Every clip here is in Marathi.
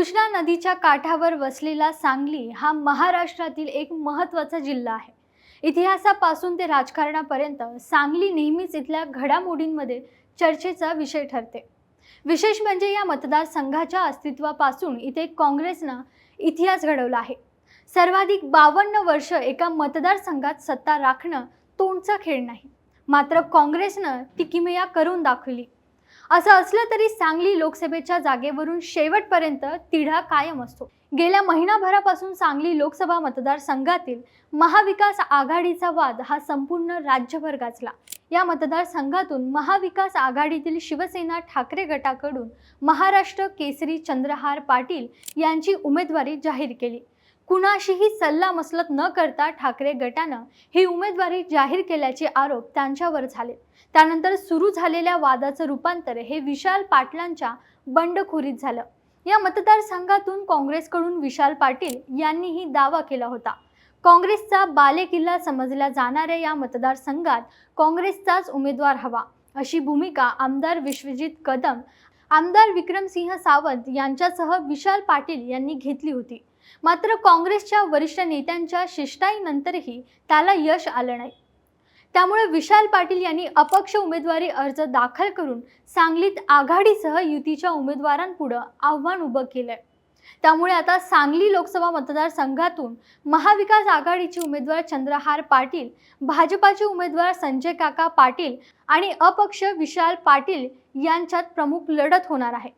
कृष्णा नदीच्या काठावर वसलेला सांगली हा महाराष्ट्रातील एक महत्त्वाचा जिल्हा आहे. इतिहासापासून ते राजकारणापर्यंत सांगली नेहमीच इथल्या घडामोडींमध्ये चर्चेचा विषय ठरते. विशेष म्हणजे या मतदारसंघाच्या अस्तित्वापासून इथे काँग्रेसनं इतिहास घडवला आहे. सर्वाधिक बावन्न वर्ष एका मतदारसंघात सत्ता राखणं तोंडचा खेळ नाही. मात्र काँग्रेसनं ती किमया करून दाखवली. असं असलं तरी सांगली लोकसभेच्या जागेवरून शेवटपर्यंत तिढा कायम असतो. गेल्या महिनाभरापासून सांगली लोकसभा मतदारसंघातील महाविकास आघाडीचा वाद हा संपूर्ण राज्यभर गाजला. या मतदारसंघातून महाविकास आघाडीतील शिवसेना ठाकरे गटाकडून महाराष्ट्र केसरी चंद्रहार पाटील यांची उमेदवारी जाहीर केली. कुणाशीही सल्ला मसलत न करता ठाकरे गटानं ही उमेदवारी जाहीर केल्याचे आरोप त्यांच्यावर झाले. त्यानंतर सुरू झालेल्या वादाचं रूपांतर हे विशाल पाटलांच्या बंडखोरीत झालं. या मतदारसंघातून काँग्रेसकडून विशाल पाटील यांनीही दावा केला होता. काँग्रेसचा बालेकिल्ला समजल्या जाणाऱ्या या मतदारसंघात काँग्रेसचाच उमेदवार हवा अशी भूमिका आमदार विश्वजित कदम आमदार विक्रमसिंह सावंत यांच्यासह विशाल पाटील यांनी घेतली होती. मात्र काँग्रेसच्या वरिष्ठ नेत्यांच्या शिष्टाईनंतरही त्याला यश आलं नाही. त्यामुळे विशाल पाटील यांनी अपक्ष उमेदवारी अर्ज दाखल करून सांगलीत आघाडीसह युतीच्या उमेदवारांपुढं आव्हान उभं केलंय. त्यामुळे आता सांगली लोकसभा मतदारसंघातून महाविकास आघाडीचे उमेदवार चंद्रहार पाटील भाजपाचे उमेदवार संजय काका पाटील आणि अपक्ष विशाल पाटील यांच्यात प्रमुख लढत होणार आहे.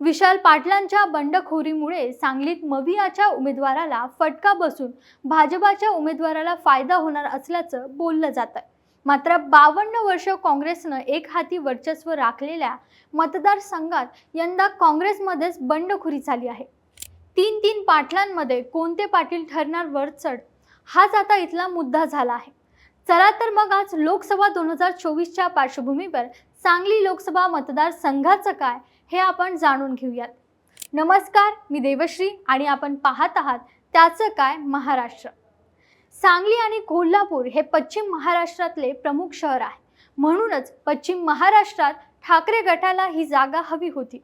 विशाल पाटलांच्या बंडखोरीमुळे सांगलीत मवियाच्या उमेदवाराला फटका बसून भाजपाच्या उमेदवाराला फायदा होणार असल्याचं बोललं जातं मात्र बावन्न वर्ष काँग्रेसनं एक हाती वर्चस्व राखलेल्या मतदारसंघात यंदा काँग्रेसमध्येच बंडखोरी झाली आहे. तीन तीन पाटलांमध्ये कोणते पाटील ठरणार वरचढ? हाच आता इथला मुद्दा झाला आहे. चला तर मग आज लोकसभा दोन हजार चोवीसच्या पार्श्वभूमीवर सांगली लोकसभा मतदारसंघाचं काय? हे आपण जाणून घेऊयात. नमस्कार मी देवश्री आणि आपण पाहत आहात त्याचं काय महाराष्ट्र. सांगली आणि कोल्हापूर हे पश्चिम महाराष्ट्रातले प्रमुख शहर आहे. म्हणूनच पश्चिम महाराष्ट्रात ठाकरे गटाला ही जागा हवी होती.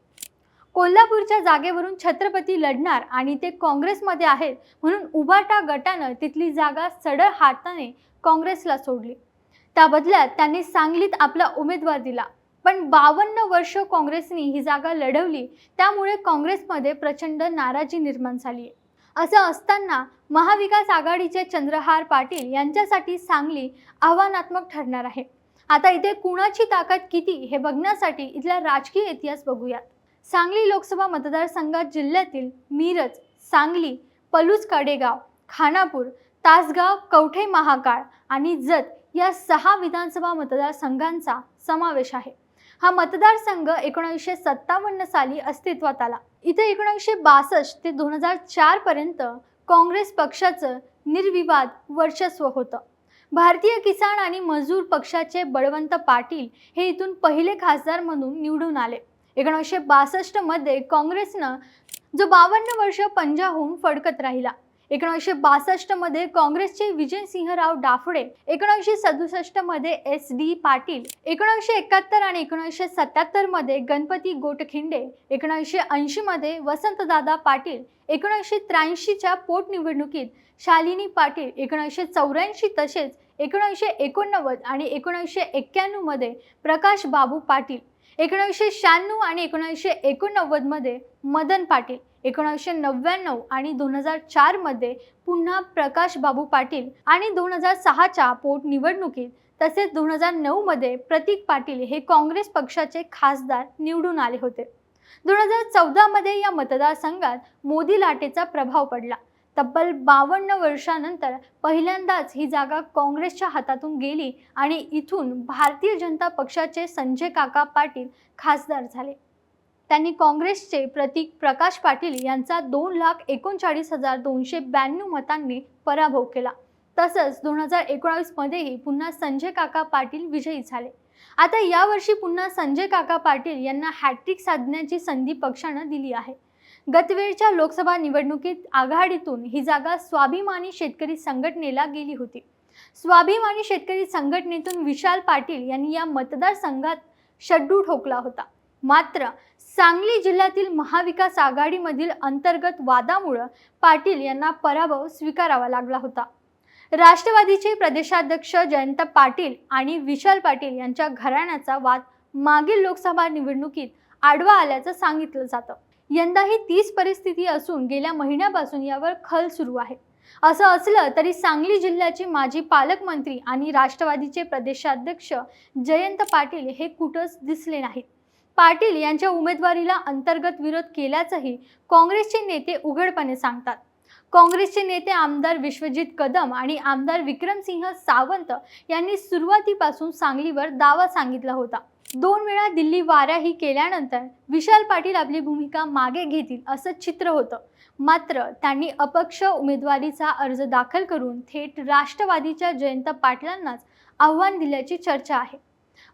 कोल्हापूरच्या जागेवरून छत्रपती लढणार आणि ते काँग्रेसमध्ये आहेत म्हणून उभाटा गटानं तिथली जागा सडळ हाताने काँग्रेसला सोडली. त्या बदल्यात त्यांनी सांगलीत आपला उमेदवार दिला. पण बावन्न वर्ष काँग्रेसने ही जागा लढवली त्यामुळे काँग्रेसमध्ये प्रचंड नाराजी निर्माण झाली आहे. असं असताना महाविकास आघाडीचे चंद्रहार पाटील यांच्यासाठी सांगली आव्हानात्मक ठरणार आहे. आता इथे कुणाची ताकद किती हे बघण्यासाठी इथला राजकीय इतिहास बघूयात. सांगली लोकसभा मतदारसंघात जिल्ह्यातील मिरज सांगली पलूस कडेगाव खानापूर तासगाव कवठे महाकाळ आणि जत या सहा विधानसभा मतदारसंघांचा समावेश आहे. हा मतदारसंघ एकोणीसशे सत्तावन्न साली अस्तित्वात आला. इथे एकोणीसशे बासष्ट ते दोन हजार चार पर्यंत काँग्रेस पक्षाचं निर्विवाद वर्चस्व होतं. भारतीय किसान आणि मजूर पक्षाचे बळवंत पाटील हे इथून पहिले खासदार म्हणून निवडून आले. एकोणीसशे बासष्टमध्ये काँग्रेसनं जो बावन्न वर्ष पंजाहून फडकत राहिला. एकोणीसशे बासष्टमध्ये काँग्रेसचे विजयसिंहराव डाफडे एकोणीसशे सदुसष्टमध्ये एस डी पाटील एकोणीसशे एकाहत्तर आणि एकोणीसशे सत्याहत्तरमध्ये गणपती गोटखिंडे एकोणीसशे ऐंशीमध्ये वसंतदादा पाटील एकोणीसशे त्र्याऐंशीच्या पोटनिवडणुकीत शालिनी पाटील एकोणीसशे चौऱ्याऐंशी तसेच एकोणीसशे एकोणनव्वद आणि एकोणीसशे एक्क्याण्णवमध्ये प्रकाश बाबू पाटील एकोणीसशे शहाण्णव आणि एकोणीसशे एकोणनव्वदमध्ये मदन पाटील. एकोणीसशे नव्याण्णव आणि दोन हजार चारमध्ये पुन्हा प्रकाश बाबू पाटील आणि दोन हजार सहाच्या पोटनिवडणुकीत तसेच दोन हजार नऊमध्ये प्रतीक पाटील हे काँग्रेस पक्षाचे खासदार निवडून आले होते. दोन हजार चौदामध्ये या मतदारसंघात मोदी लाटेचा प्रभाव पडला. तब्बल बावन्न वर्षानंतर पहिल्यांदाच ही जागा काँग्रेसच्या हातातून गेली आणि इथून भारतीय जनता पक्षाचे संजय काका पाटील खासदार झाले. त्यांनी काँग्रेसचे प्रतीक प्रकाश पाटील यांचा दोन लाख एकोणचाळीस हजार दोनशे ब्याण्णव मतांनी पराभव केला. तसंच दोन हजार एकोणावीसमध्येही पुन्हा संजय काका पाटील विजयी झाले. आता यावर्षी पुन्हा संजय काका पाटील यांना हॅट्रिक साधण्याची संधी पक्षानं दिली आहे. गतवेळच्या लोकसभा निवडणुकीत आघाडीतून ही जागा स्वाभिमानी शेतकरी संघटनेला गेली होती. स्वाभिमानी शेतकरी संघटनेतून विशाल पाटील यांनी या मतदारसंघात शड्डू ठोकला होता. मात्र सांगली जिल्ह्यातील महाविकास आघाडीमधील अंतर्गत वादामुळं पाटील यांना पराभव स्वीकारावा लागला होता. राष्ट्रवादीचे प्रदेशाध्यक्ष जयंत पाटील आणि विशाल पाटील यांच्या घराण्याचा वाद मागील लोकसभा निवडणुकीत आडवा आल्याचं सांगितलं जातं. यंदा ही तीच परिस्थिती असून गेल्या महिन्यापासून यावर खल सुरू आहे. असं असलं तरी सांगली जिल्ह्याचे माजी पालकमंत्री आणि राष्ट्रवादीचे प्रदेशाध्यक्ष जयंत पाटील हे कुठंच दिसले नाहीत. पाटील यांच्या उमेदवारीला अंतर्गत विरोध केल्याचंही काँग्रेसचे नेते उघडपणे सांगतात. काँग्रेसचे नेते आमदार विश्वजित कदम आणि आमदार विक्रमसिंह सावंत यांनी सुरुवातीपासून सांगलीवर दावा सांगितला होता. दोन वेळा दिल्ली वाऱ्याही केल्यानंतर विशाल पाटील आपली भूमिका मागे घेतील असं चित्र होतं. मात्र त्यांनी अपक्ष उमेदवारीचा अर्ज दाखल करून थेट राष्ट्रवादीच्या जयंत पाटलांनाच आव्हान दिल्याची चर्चा आहे.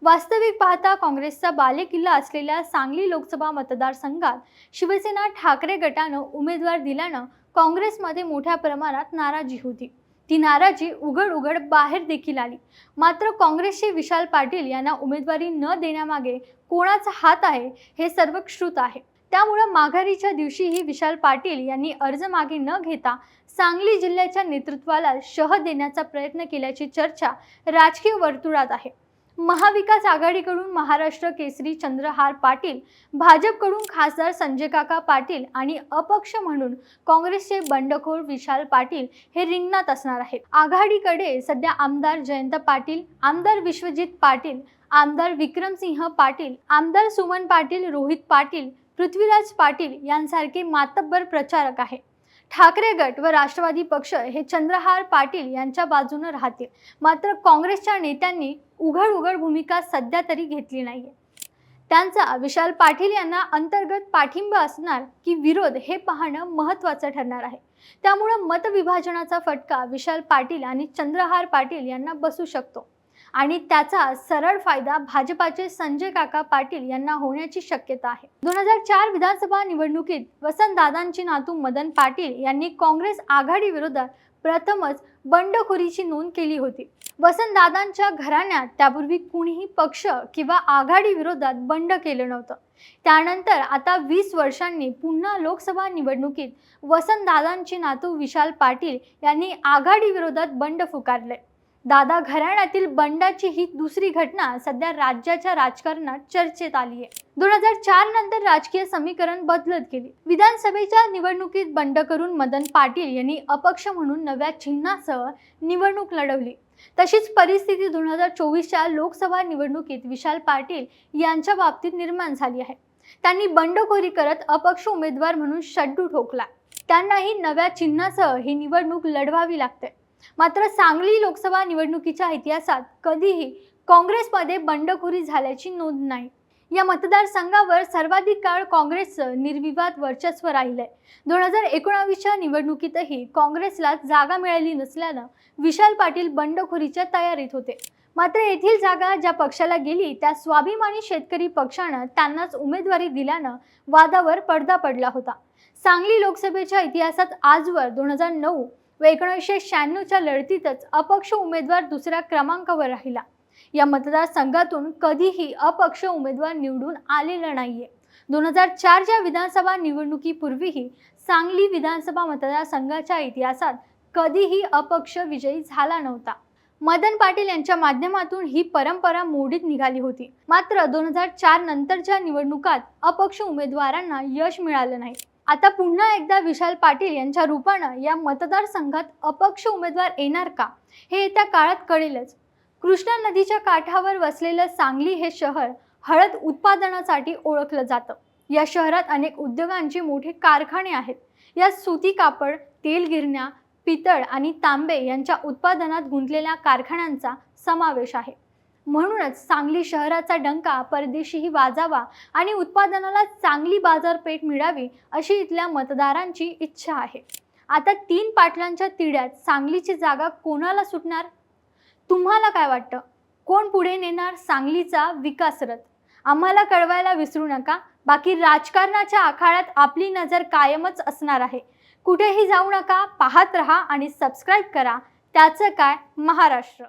वास्तविक पाहता काँग्रेसचा बालेकिल्ला असलेल्या सांगली लोकसभा मतदारसंघात शिवसेना ठाकरे गटानं उमेदवार दिल्यानं काँग्रेसमध्ये मोठ्या प्रमाणात नाराजी होती. ती नाराजी उघड उघड बाहेर देखील आली. मात्र काँग्रेसचे विशाल पाटील यांना उमेदवारी न देण्यामागे कोणाचा हात आहे हे सर्वश्रुत आहे. त्यामुळं माघारीच्या दिवशीही विशाल पाटील यांनी अर्ज मागे न घेता सांगली जिल्ह्याच्या नेतृत्वाला शह देण्याचा प्रयत्न केल्याची चर्चा राजकीय वर्तुळात आहे. महाविकास आघाडीकडून महाराष्ट्र केसरी चंद्रहार पाटील भाजपकडून खासदार संजय काका पाटील आणि अपक्ष म्हणून काँग्रेसचे बंडखोर विशाल पाटील हे रिंगणात असणार आहेत. आघाडीकडे सध्या आमदार जयंत पाटील आमदार विश्वजित पाटील आमदार विक्रमसिंह पाटील आमदार सुमन पाटील रोहित पाटील पृथ्वीराज पाटील यांसारखे मातब्बर प्रचारक आहे ठाकरे गट व राष्ट्रवादी पक्ष हे चंद्रहार पाटील यांच्या बाजूने राहतील. मात्र काँग्रेसच्या नेत्यांनी उघड उघड भूमिका सध्या तरी घेतली नाहीये. त्यांचा विशाल पाटील यांना अंतर्गत पाठिंबा असणार की विरोध हे पाहणं महत्त्वाचं ठरणार आहे. त्यामुळं मतविभाजनाचा फटका विशाल पाटील आणि चंद्रहार पाटील यांना बसू शकतो. आणि त्याचा सरळ फायदा भाजपाचे संजय काका पाटील यांना होण्याची शक्यता आहे. दोन हजार चार विधानसभा निवडणुकीत वसंतदादांची नातू मदन पाटील यांनी काँग्रेस आघाडी विरोधात प्रथमच बंडखोरीची नोंद केली होती. वसंतदादांच्या घराण्यात त्यापूर्वी कुणीही पक्ष किंवा आघाडी विरोधात बंड केलं नव्हतं. त्यानंतर आता वीस वर्षांनी पुन्हा लोकसभा निवडणुकीत वसंतदादांचे नातू विशाल पाटील यांनी आघाडी विरोधात बंड फुकारले दादा घराण्यातील बंडाची ही दुसरी घटना सध्या राज्याच्या राजकारणात चर्चेत आली आहे. दोन हजार चार नंतर राजकीय समीकरण बदलत गेली. विधानसभेच्या निवडणुकीत बंड करून मदन पाटील यांनी अपक्ष म्हणून नव्या चिन्हासह निवडणूक लढवली. तशीच परिस्थिती दोन हजार चोवीसच्या लोकसभा निवडणुकीत विशाल पाटील यांच्या बाबतीत निर्माण झाली आहे. त्यांनी बंडखोरी करत अपक्ष उमेदवार म्हणून शड्डू ठोकला. त्यांनाही नव्या चिन्हासह ही निवडणूक लढवावी लागते. मात्र सांगली लोकसभा निवडणुकीच्या इतिहासात कधीही काँग्रेसमध्ये बंडखोरी झाल्याची नोंद नाही. या मतदारसंघावर सर्वाधिक काळ काँग्रेसचं निर्विवाद वर्चस्व राहिलंय. दोन हजार एकोणावीसच्या निवडणुकीतही काँग्रेसला जागा मिळाली नसल्यानं विशाल पाटील बंडखोरीच्या तयारीत होते. मात्र येथील जागा ज्या पक्षाला गेली त्या स्वाभिमानी शेतकरी पक्षानं त्यांनाच उमेदवारी दिल्यानं वादावर पडदा पडला होता. सांगली लोकसभेच्या इतिहासात आजवर दोन हजार नऊ व एकोणीसशे शहाण्णवच्या लढतीतच अपक्ष उमेदवार दुसऱ्या क्रमांकावर राहिला. या मतदारसंघातून कधीही अपक्ष उमेदवार निवडून आलेला नाहीये. दोन हजार चारच्या विधानसभा निवडणुकीपूर्वीही सांगली विधानसभा मतदारसंघाच्या इतिहासात कधीही अपक्ष विजयी झाला नव्हता. मदन पाटील यांच्या माध्यमातून ही परंपरा मोडीत निघाली होती. मात्र दोन हजार चार नंतरच्या निवडणुकात अपक्ष उमेदवारांना यश मिळालं नाही. आता पुन्हा एकदा विशाल पाटील यांच्या रूपानं या मतदारसंघात अपक्ष उमेदवार येणार का? हे येत्या काळात कळेलच. कृष्णा नदीच्या काठावर वसलेलं सांगली हे शहर हळद उत्पादनासाठी ओळखलं जातं. या शहरात अनेक उद्योगांचे मोठे कारखाने आहेत. यात सुती कापड तेल गिरण्या पितळ आणि तांबे यांच्या उत्पादनात गुंतलेल्या कारखान्यांचा समावेश आहे. म्हणूनच सांगली शहराचा डंका परदेशीही वाजावा आणि उत्पादनाला चांगली बाजारपेठ मिळावी अशी इथल्या मतदारांची इच्छा आहे. आता तीन पाटलांच्या तिढ्यात सांगलीची जागा कोणाला सुटणार? तुम्हाला काय वाटतं? कोण पुढे नेणार सांगलीचा विकासरथ? आम्हाला कळवायला विसरू नका. बाकी राजकारणाच्या आखाड्यात आपली नजर कायमच असणार आहे. कुठेही जाऊ नका पाहत रहा आणि सबस्क्राईब करा. त्याचं काय? महाराष्ट्र.